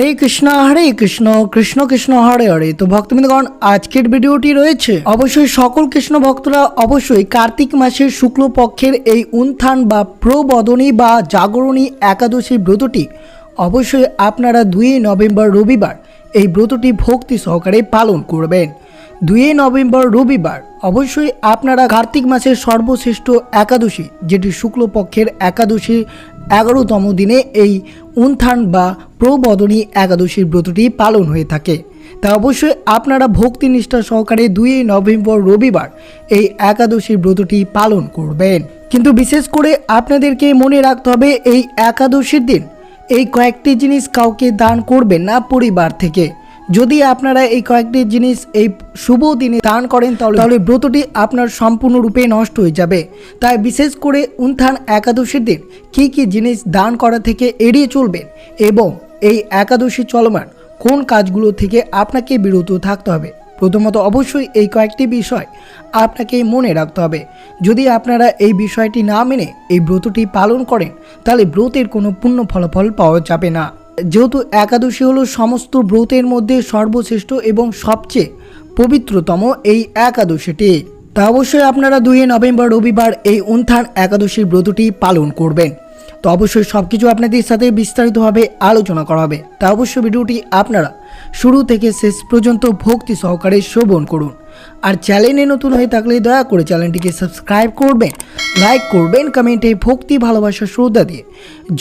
হরে কৃষ্ণ হরে কৃষ্ণ কৃষ্ণ কৃষ্ণ, হরে হরে। তো ভক্তবৃন্দগণ, আজকের ভিডিওটি রয়েছে। অবশ্যই সকল কৃষ্ণ ভক্তরা অবশ্যই কার্তিক মাসের শুক্লপক্ষের এই উন্থান বা প্রবদনী বা জাগরণী একাদশী ব্রতটি অবশ্যই আপনারা দুই নভেম্বর রবিবার এই ব্রতটি ভক্তি সহকারে পালন করবেন। দুই নভেম্বর রবিবার। অবশ্যই আপনারা কার্তিক মাসের সর্বশ্রেষ্ঠ একাদশী, যেটি শুক্লপক্ষের একাদশী এগারোতম দিনে এই উন্থান বা প্রবদনী একাদশীর ব্রতটি পালন হয়ে থাকে। তা অবশ্যই আপনারা ভক্তি নিষ্ঠা সহকারে দুই নভেম্বর রবিবার এই একাদশীর ব্রতটি পালন করবেন। কিন্তু বিশেষ করে আপনাদেরকে মনে রাখতে হবে, এই একাদশীর দিন এই কয়েকটি জিনিস কাউকে দান করবেন না পরিবার থেকে। যদি আপনারা এই কয়েকটি জিনিস এই শুভ দিনে দান করেন, তাহলে তাহলে ব্রতটি আপনার সম্পূর্ণরূপে নষ্ট হয়ে যাবে। তাই বিশেষ করে উত্থান একাদশীর দিন কী কী জিনিস দান করা থেকে এড়িয়ে চলবেন এবং এই একাদশী চলমান কোন কাজগুলো থেকে আপনাকে বিরত থাকতে হবে? প্রথমত অবশ্যই এই কয়েকটি বিষয় আপনাকে মনে রাখতে হবে। যদি আপনারা এই বিষয়টি না মেনে এই ব্রতটি পালন করেন, তাহলে ব্রতের কোনো পূর্ণ ফলাফল পাওয়া যাবে না। যেহেতু একাদশী হলো সমস্ত ব্রতের মধ্যে সর্বশ্রেষ্ঠ এবং সবচেয়ে পবিত্রতম এই একাদশীটি। তা অবশ্যই আপনারা দুই নভেম্বর, রবিবার এই উন্থান একাদশীর ব্রতটি পালন করবেন। তো অবশ্যই সব কিছু আপনাদের সাথে বিস্তারিতভাবে আলোচনা করা হবে। তা অবশ্যই ভিডিওটি আপনারা শুরু থেকে শেষ পর্যন্ত ভক্তি সহকারে শ্রবণ করুন। আর চ্যানেলে নতুন হয়ে থাকলে দয়া করে চ্যানেলটিকে সাবস্ক্রাইব করবেন, লাইক করবেন, কমেন্টে ভক্তি, ভালোবাসা, শ্রদ্ধা দিয়ে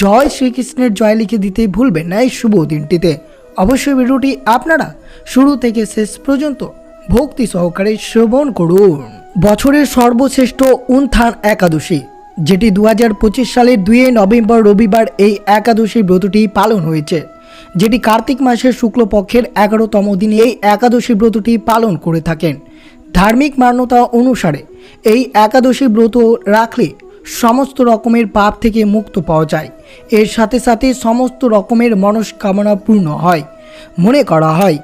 জয় শ্রীকৃষ্ণের জয় লিখে দিতে ভুলবেন না এই শুভ দিনটিতে। অবশ্যই ভিডিওটি আপনারা শুরু থেকে শেষ পর্যন্ত ভক্তি সহকারে শ্রবণ করুন। বছরের সর্বশ্রেষ্ঠ উন্থান একাদশী, যেটি দু হাজার পঁচিশ সালের দুই নভেম্বর রবিবার এই একাদশী ব্রতটি পালন হয়েছে, যেটি কার্তিক মাসের শুক্লপক্ষের এগারোতম দিনে এই একাদশী ব্রতটি পালন করে থাকেন। ধার্মিক মান্যতা অনুসারে এই একাদশী ব্রত রাখলে সমস্ত রকমের পাপ থেকে মুক্ত পাওয়া যায়। এর সাথে সাথে সমস্ত রকমের মনস্কামনা পূর্ণ হয়। মনে করা হয়,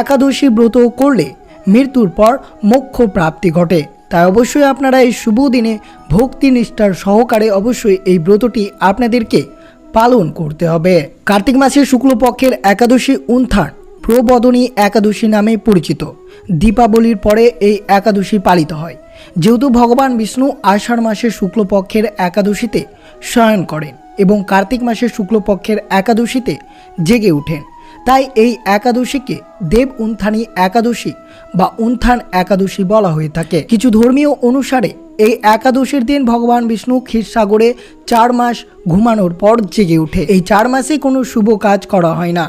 একাদশী ব্রত করলে মৃত্যুর পর মোক্ষ প্রাপ্তি ঘটে। তাই অবশ্যই আপনারা এই শুভ দিনে ভক্তি নিষ্ঠার সহকারে অবশ্যই এই ব্রতটি আপনাদেরকে পালন করতে হবে। কার্তিক মাসের শুক্লপক্ষের একাদশী উন্থান প্রবদনী একাদশী নামে পরিচিত। দীপাবলির পরে এই একাদশী পালিত হয়। যেহেতু ভগবান বিষ্ণু আষাঢ় মাসের শুক্লপক্ষের একাদশীতে শয়ন করেন এবং কার্তিক মাসের শুক্লপক্ষের একাদশীতে জেগে ওঠেন, তাই এই একাদশীকে দেব উন্থানী একাদশী বা উন্থান একাদশী বলা হয়ে থাকে। কিছু ধর্মীয় অনুসারে এই একাদশীর দিন ভগবান বিষ্ণু ক্ষীরসাগরে চার মাস ঘুমানোর পর জেগে ওঠে। এই চার মাসে কোনো শুভ কাজ করা হয় না।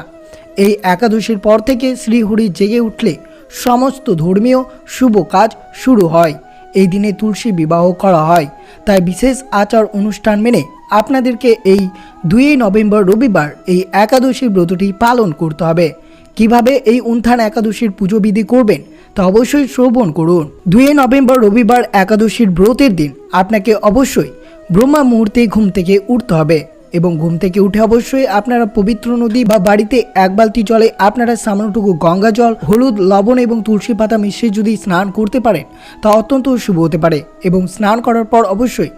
এই একাদশীর পর থেকে শ্রীহরি জেগে উঠলে সমস্ত ধর্মীয় শুভ কাজ শুরু হয়। এই দিনে তুলসী বিবাহ করা হয়। তাই বিশেষ আচার অনুষ্ঠান মেনে আপনাদেরকে এই দুই নভেম্বর রবিবার এই একাদশী ব্রতটি পালন করতে হবে। কীভাবে এই উন্থান একাদশীর পুজো বিধি করবেন তা অবশ্যই শ্রবণ করুন। দুই নভেম্বর রবিবার একাদশীর ব্রতের দিন আপনাকে অবশ্যই ব্রহ্মা মুহূর্তে ঘুম থেকে উঠতে হবে। এবং ঘুম থেকে উঠে অবশ্যই আপনারা পবিত্র নদী বা বাড়িতে এক বালতি জলে আপনারা সামান্যটুকু গঙ্গা জল, হলুদ, লবণ এবং তুলসী পাতা মিশিয়ে যদি স্নান করতে পারেন, তা অত্যন্ত শুভ হতে পারে এবং স্নান করার পর অবশ্যই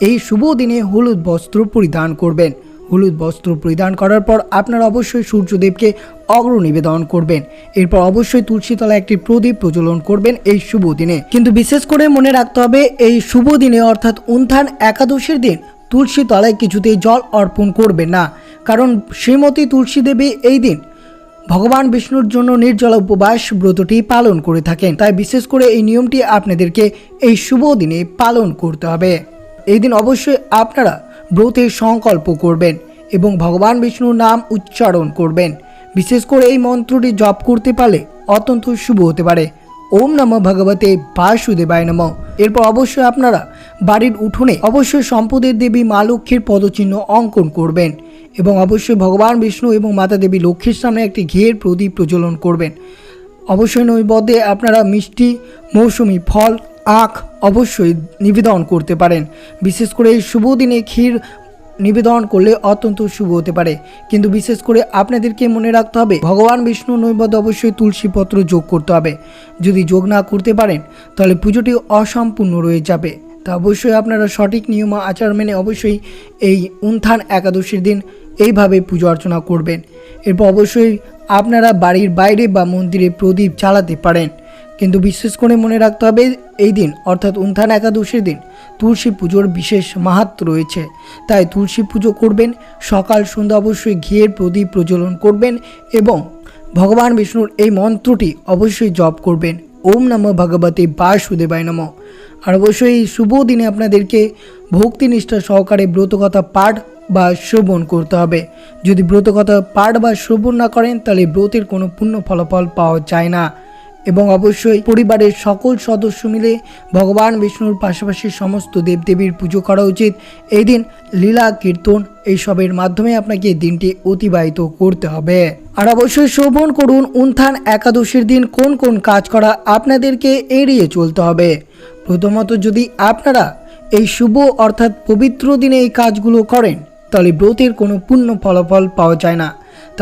এই শুভ দিনে হলুদ বস্ত্র পরিধান করবেন। হলুদ বস্ত্র পরিধান করার পর আপনারা অবশ্যই সূর্যদেবকে অগ্র নিবেদন করবেন। এরপর অবশ্যই তুলসীতলা একটি প্রদীপ প্রজ্বলন করবেন এই শুভ দিনে। কিন্তু বিশেষ করে মনে রাখতে হবে, এই শুভ দিনে অর্থাৎ উন্থান একাদশীর দিন তুলসী তলায় কিছুতেই জল অর্পণ করবে না, কারণ শ্রীমতী তুলসী দেবী এই দিন ভগবান বিষ্ণুর জন্য নির্জলা উপবাস ব্রতটি পালন করে থাকেন। তাই বিশেষ করে এই নিয়মটি আপনাদেরকে এই শুভ দিনে পালন করতে হবে। এই দিন অবশ্যই আপনারা ব্রতের সংকল্প করবেন এবং ভগবান বিষ্ণুর নাম উচ্চারণ করবেন। বিশেষ করে এই মন্ত্রটি জপ করতে পারলে অত্যন্ত শুভ হতে পারে। ওম নম ভগবতে বাসুদেবায় নম। এরপর অবশ্যই আপনারা বাড়ির উঠোনে অবশ্যই সম্পদের দেবী মা লক্ষ্মীর পদচিহ্ন অঙ্কন করবেন এবং অবশ্যই ভগবান বিষ্ণু এবং মাতা দেবী লক্ষ্মীর সামনে একটি ঘের প্রদীপ প্রজ্বলন করবেন। অবশ্যই নৈবদ্যে আপনারা মিষ্টি, মৌসুমি ফল, আখ অবশ্যই নিবেদন করতে পারেন। বিশেষ করে এই শুভ দিনে ক্ষীর নিবেদন করলে অত্যন্ত শুভ হতে পারে। কিন্তু বিশেষ করে আপনাদেরকে মনে রাখতে হবে, ভগবান বিষ্ণু নৈবদ্য অবশ্যই তুলসী পত্র যোগ করতে হবে। যদি যোগ না করতে পারেন, তাহলে পুজোটি অসম্পূর্ণ রয়ে যাবে। তা অবশ্যই আপনারা সঠিক নিয়ম আচার মেনে অবশ্যই এই উন্থান একাদশীর দিন এইভাবে পুজো অর্চনা করবেন। এরপর অবশ্যই আপনারা বাড়ির বাইরে বা মন্দিরে প্রদীপ চালাতে পারেন। কিন্তু বিশেষ করে মনে রাখতে হবে এই দিন, অর্থাৎ উন্থান একাদশীর দিন, তুলসী পুজোর বিশেষ মাহাত্ম রয়েছে। তাই তুলসী পুজো করবেন, সকাল সন্ধ্যা অবশ্যই ঘিয়ের প্রদীপ প্রজ্বলন করবেন এবং ভগবান বিষ্ণুর এই মন্ত্রটি অবশ্যই জপ করবেন। ওম নম ভগবতে বাসুদেবায় নম। আর অবশ্যই এই শুভ দিনে আপনাদেরকে ভক্তিনিষ্ঠা সহকারে ব্রতকথা পাঠ বা শ্রবণ করতে হবে। যদি ব্রতকথা পাঠ বা শ্রবণ না করেন, তাহলে ব্রতের কোনো পূর্ণ ফলাফল পাওয়া যায় না। এবং অবশ্যই পরিবারের সকল সদস্য মিলে ভগবান বিষ্ণুর পাশাপাশি সমস্ত দেবদেবীর পুজো করা উচিত। এই দিন লীলা, কীর্তন এইসবের মাধ্যমে আপনাকে দিনটি অতিবাহিত করতে হবে। আর অবশ্যই শ্রবণ করুন উন্থান একাদশীর দিন কোন কোন কাজ করা আপনাদেরকে এড়িয়ে চলতে হবে। প্রথমত যদি আপনারা এই শুভ অর্থাৎ পবিত্র দিনে এই কাজগুলো করেন, তাহলে ব্রতের কোনো পূর্ণ ফলাফল পাওয়া যায় না।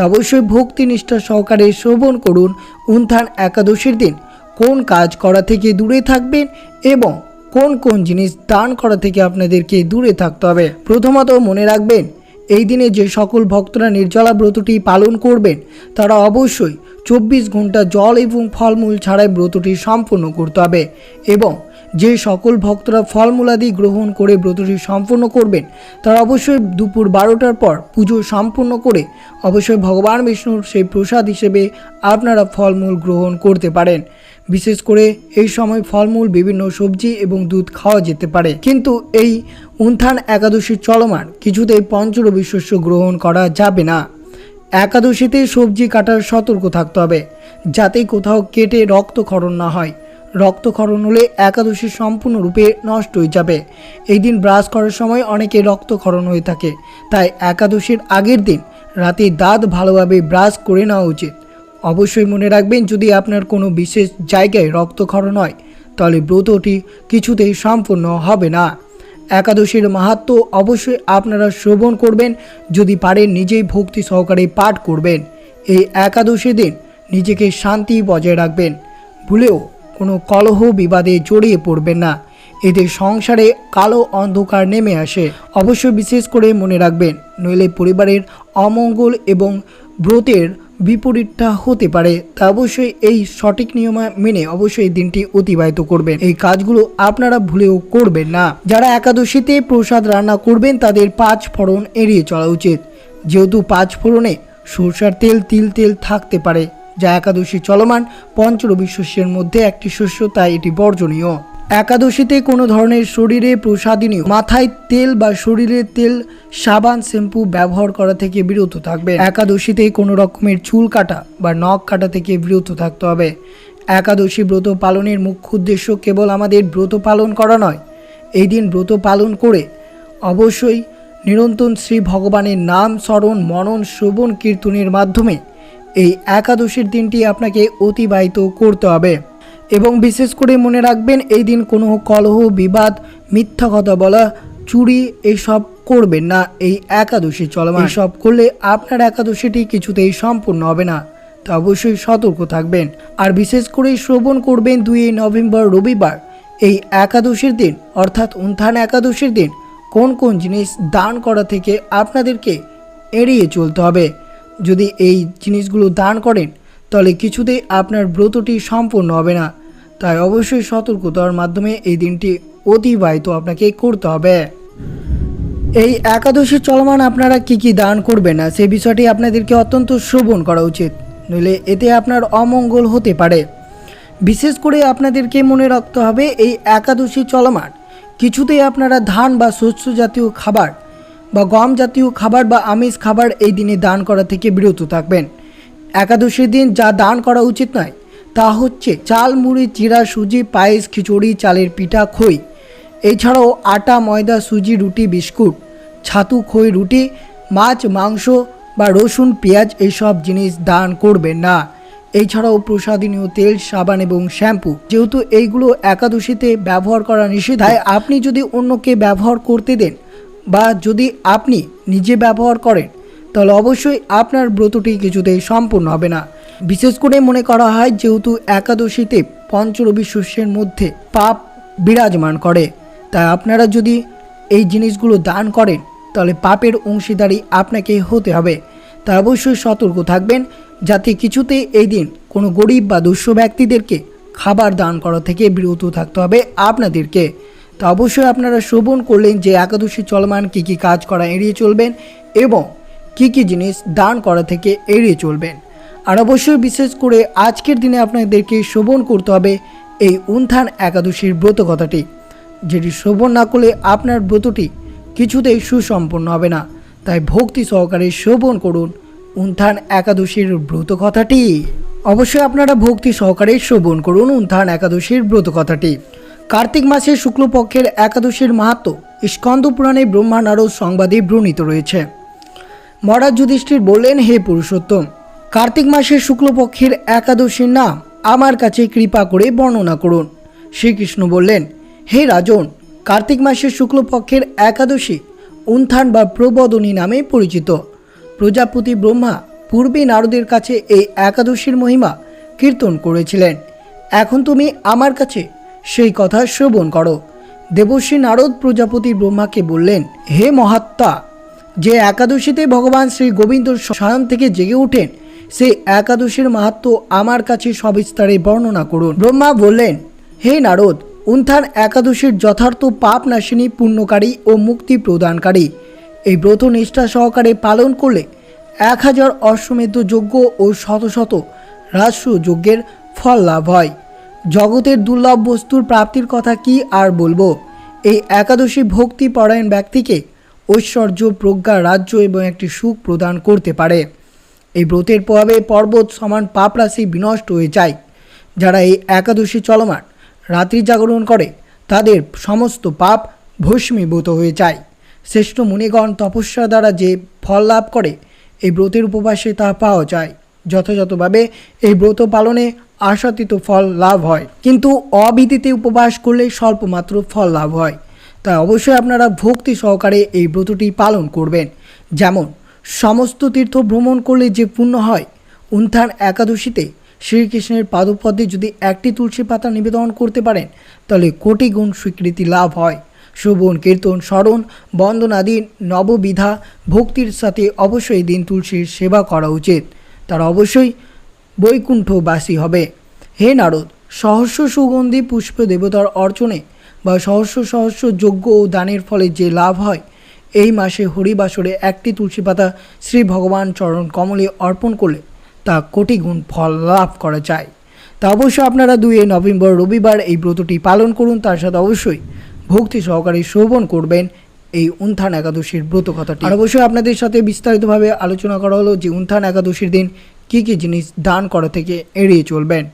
তা অবশ্যই ভক্তি নিষ্ঠা সহকারে শ্রবণ করুন। উত্থান একাদশীর দিন। কোন কাজ করা থেকে দূরে থাকবেন এবং কোন কোন জিনিস দান করা থেকে আপনাদেরকে দূরে থাকতে হবে? প্রথমত মনে রাখবেন, এই দিনে যে সকল ভক্তরা নির্জলা ব্রতটি পালন করবেন, তারা অবশ্যই চব্বিশ ঘণ্টা জল এবং ফলমূল ছাড়াই ব্রতটি সম্পূর্ণ করতে হবে এবং যে সকল ভক্তরা ফলমূলাদি গ্রহণ করে ব্রতটি সম্পূর্ণ করবেন, তারা অবশ্যই দুপুর বারোটার পর পুজো সম্পূর্ণ করে অবশ্যই ভগবান বিষ্ণুর সেই প্রসাদ হিসেবে আপনারা ফলমূল গ্রহণ করতে পারেন। বিশেষ করে এই সময় ফলমূল, বিভিন্ন সবজি এবং দুধ খাওয়া যেতে পারে। কিন্তু এই উন্থান একাদশী চলমান কিছুতেই পঞ্চরবি শস্য গ্রহণ করা যাবে না। একাদশীতে সবজি কাটার সতর্ক থাকতে হবে, যাতে কোথাও কেটে রক্ত রক্তক্ষরণ না হয়। রক্তক্ষরণ হলে একাদশী সম্পূর্ণরূপে নষ্ট হয়ে যাবে। এই দিন ব্রাশ করার সময় অনেকে রক্তক্ষরণ হয়ে থাকে। তাই একাদশীর আগের দিন রাতে দাঁত ভালোভাবে ব্রাশ করে নেওয়া উচিত। অবশ্যই মনে রাখবেন, যদি আপনার কোনো বিশেষ জায়গায় রক্তক্ষরণ হয়, তাহলে ব্রতটি কিছুতেই সম্পূর্ণ হবে না। একাদশীর মাহাত্ম অবশ্যই আপনারা শ্রবণ করবেন, যদি পারেন নিজেই ভক্তি সহকারে পাঠ করবেন। এই একাদশী দিন নিজেকে শান্তি বজায় রাখবেন। ভুলেও কোনো কলহ বিবাদে জড়িয়ে পড়বেন না। এতে সংসারে কালো অন্ধকার নেমে আসে। অবশ্যই বিশেষ করে মনে রাখবেন, নইলে পরিবারের অমঙ্গল এবং ব্রতের বিপরীতটা হতে পারে। তা অবশ্যই এই সঠিক নিয়ম মেনে অবশ্যই দিনটি অতিবাহিত করবেন। এই কাজগুলো আপনারা ভুলেও করবেন না। যারা একাদশীতে প্রসাদ রান্না করবেন, তাদের পাঁচ ফোড়ন এড়িয়ে চলা উচিত। যেহেতু পাঁচ ফোড়নে সরষার তেল তিল তেল থাকতে পারে। যা একাদশী চলমান পঞ্চরবি শস্যের মধ্যে একটি শস্য, তাই এটি বর্জনীয়। একাদশীতে কোনো ধরনের শরীরে প্রসাদিনীয় মাথায় তেল বা শরীরে তেল, সাবান, শ্যাম্পু ব্যবহার করা থেকে বিরত থাকবে। একাদশীতে কোনো রকমের চুল কাটা বা নখ কাটা থেকে বিরত থাকতে হবে। একাদশী ব্রত পালনের মুখ্য উদ্দেশ্য কেবল আমাদের ব্রত পালন করা নয়, এই দিন ব্রত পালন করে অবশ্যই নিরন্তন শ্রী ভগবানের নাম স্মরণ, মনন, শ্রবণ, কীর্তনের মাধ্যমে এই একাদশীর দিনটি আপনাকে অতিবাহিত করতে হবে। এবং বিশেষ করে মনে রাখবেন, এই দিন কোনো কলহ, বিবাদ, মিথ্যা কথা বলা, চুরি এইসব করবেন না। এই একাদশী চলমান। সব করলে আপনার একাদশীটি কিছুতেই সম্পূর্ণ হবে না। তা অবশ্যই সতর্ক থাকবেন। আর বিশেষ করে শ্রবণ করবেন দুই নভেম্বর রবিবার। এই একাদশীর দিন, অর্থাৎ উত্থান একাদশীর দিন, কোন কোন জিনিস দান করা থেকে আপনাদেরকে এড়িয়ে চলতে হবে। যদি এই জিনিসগুলো দান করেন, তাহলে কিছুতেই আপনার ব্রতটি সম্পূর্ণ হবে না। তাই অবশ্যই সতর্কতার মাধ্যমে এই দিনটি অতিবাহিত আপনাকে করতে হবে। এই একাদশী চলমান আপনারা কি কি দান করবেন না সেই বিষয়টি আপনাদেরকে অত্যন্ত শ্রবণ করা উচিত। নইলে এতে আপনার অমঙ্গল হতে পারে। বিশেষ করে আপনাদেরকে মনে রাখতে হবে, এই একাদশী চলমান, কিছুতেই আপনারা ধান বা শস্য জাতীয় খাবার বা গম জাতীয় খাবার বা আমিষ খাবার এই দিনে দান করা থেকে বিরত থাকবেন। একাদশীর দিন যা দান করা উচিত নয়, তা হচ্ছে চাল, মুড়ি চিরা সুজি, পায়েস, খিচুড়ি, চালের পিঠা, খই। এছাড়াও আটা, ময়দা, সুজি, রুটি, বিস্কুট, ছাতু, খই, রুটি, মাছ, মাংস বা রসুন, পেঁয়াজ এইসব জিনিস দান করবেন না। এছাড়াও প্রসাদনীয় তেল, সাবান এবং শ্যাম্পু। যেহেতু এইগুলো একাদশীতে ব্যবহার করা নিষেধ আপনি যদি অন্যকে ব্যবহার করতে দেন বা যদি আপনি নিজে ব্যবহার করেন, তাহলে অবশ্যই আপনার ব্রতটি কিছুতেই সম্পূর্ণ হবে না। বিশেষ করে মনে করা হয় যেহেতু একাদশীতে পঞ্চরবি শস্যের মধ্যে পাপ বিরাজমান করে। তাই আপনারা যদি এই জিনিসগুলো দান করেন, তাহলে পাপের অংশীদারি আপনাকে হতে হবে। তা অবশ্যই সতর্ক থাকবেন, যাতে কিছুতে এই দিন কোনো গরিব বা দুঃস্থ ব্যক্তিদেরকে খাবার দান করা থেকে বিরত থাকতে হবে আপনাদেরকে। তা অবশ্যই আপনারা শ্রবণ করলেন যে একাদশী চলমান কী কী কাজ করা এড়িয়ে চলবেন এবং কী কী জিনিস দান করা থেকে এড়িয়ে চলবেন। আর অবশ্যই বিশেষ করে আজকের দিনে আপনাদেরকে শ্রবণ করতে হবে এই উন্থান একাদশীর ব্রত কথাটি, যেটি শ্রবণ না করলে আপনার ব্রতটি কিছুতেই সুসম্পন্ন হবে না। তাই ভক্তি সহকারে শ্রবণ করুন উন্থান একাদশীর ব্রত কথাটি। অবশ্যই আপনারা ভক্তি সহকারে শ্রবণ করুন উন্থান একাদশীর ব্রত কথাটি। কার্তিক মাসের শুক্লপক্ষের একাদশীর মাহাত্ম স্কন্দ পুরাণে ব্রহ্মা নারদ সংবাদে বর্ণিত রয়েছে। মহারাজ যুধিষ্ঠির বললেন, হে পুরুষোত্তম, কার্তিক মাসের শুক্লপক্ষের একাদশীর নাম আমার কাছে কৃপা করে বর্ণনা করুন। শ্রীকৃষ্ণ বললেন, হে রাজন, কার্তিক মাসের শুক্লপক্ষের একাদশী উন্থান বা প্রবদনী নামে পরিচিত। প্রজাপতি ব্রহ্মা পূর্বে নারদের কাছে এই একাদশীর মহিমা কীর্তন করেছিলেন। এখন তুমি আমার কাছে সেই কথা শ্রবণ করো। দেবশ্রী নারদ প্রজাপতি ব্রহ্মাকে বললেন, হে মহাত্মা, যে একাদশীতে ভগবান শ্রী গোবিন্দ শয়ন থেকে জেগে ওঠেন সেই একাদশীর মাহাত্ম আমার কাছে সবিস্তারে বর্ণনা করুন। ব্রহ্মা বললেন, হে নারদ উন্থান একাদশীর যথার্থ পাপ নাশিনী পুণ্যকারী ও মুক্তি প্রদানকারী। এই ব্রত নিষ্ঠা সহকারে পালন করলে এক হাজার অশ্বমেধ যজ্ঞ ও শত শত রাষ্ট্র যজ্ঞের ফল লাভ হয়। জগতের দুর্লভ বস্তুর প্রাপ্তির কথা কি আর বলব? এই একাদশী ভক্তি পরায়ণ ব্যক্তিকে ঐশ্বর্য, প্রজ্ঞা, রাজ্য এবং একটি সুখ প্রদান করতে পারে। এই ব্রতের প্রভাবে পর্বত সমান পাপ রাশি বিনষ্ট হয়ে যায়। যারা এই একাদশী চলমান, রাত্রি জাগরণ করে, তাদের সমস্ত পাপ ভস্মীভূত হয়ে যায়। শ্রেষ্ঠ মুনিগণ তপস্যা দ্বারা যে ফল লাভ করে, এই ব্রতের উপবাসে তা পাওয়া যায়। যথাযথভাবে এই ব্রত পালনে আশাতীত ফল লাভ হয়। কিন্তু অবিদিতে উপবাস করলে স্বল্পমাত্র ফল লাভ হয়। তাই অবশ্যই আপনারা ভক্তি সহকারে এই ব্রতটি পালন করবেন। যেমন, সমস্ত তীর্থ ভ্রমণ করলে যে পুণ্য হয় উত্থান একাদশীতে শ্রীকৃষ্ণের পাদপদ্মে যদি একটি তুলসী পাতা নিবেদন করতে পারেন, তাহলে কোটি গুণ স্বীকৃতি লাভ হয়। শ্রবণ, কীর্তন, স্মরণ বন্দনাদি নববিধা, ভক্তির সাথে অবশ্যই দিন তুলসীর সেবা করা উচিত। তারা অবশ্যই বৈকুণ্ঠবাসী হবে। হে নারদ, সহস্র সুগন্ধি পুষ্প দেবতার অর্চনে বা সহস্র সহস্র যজ্ঞ ও দানের ফলে যে লাভ হয়, এই মাসে হরিবাসরে একটি তুলসী পাতা শ্রী ভগবান চরণ কমলে অর্পণ করলে তা কোটি গুণ ফল লাভ করা যায়। তা অবশ্যই আপনারা দুই নভেম্বর রবিবার এই ব্রতটি পালন করুন, তার সাথে অবশ্যই ভক্তি সহকারে শ্রবণ করবেন এই উন্থান একাদশীর ব্রত কথাটি আর অবশ্যই আপনাদের সাথে বিস্তারিতভাবে আলোচনা করা হলো যে উন্থান একাদশীর দিন কী কী জিনিস দান করা থেকে এড়িয়ে চলবেন।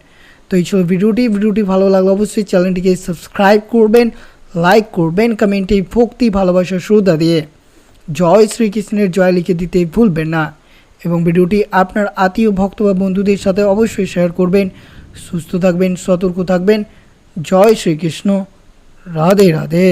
তো এই ছিল ভিডিওটি। ভিডিওটি ভালো লাগলে অবশ্যই চ্যানেলটিকে সাবস্ক্রাইব করবেন, লাইক করবেন, কমেন্টে ভক্তি, ভালোবাসা, শ্রদ্ধা দিয়ে জয় শ্রীকৃষ্ণের জয় লিখে দিতে ভুলবেন না। এবং ভিডিওটি আপনার আত্মীয়, ভক্ত বা বন্ধুদের সাথে অবশ্যই শেয়ার করবেন। সুস্থ থাকবেন, সতর্ক থাকবেন। জয় শ্রীকৃষ্ণ। রাধে রাধে।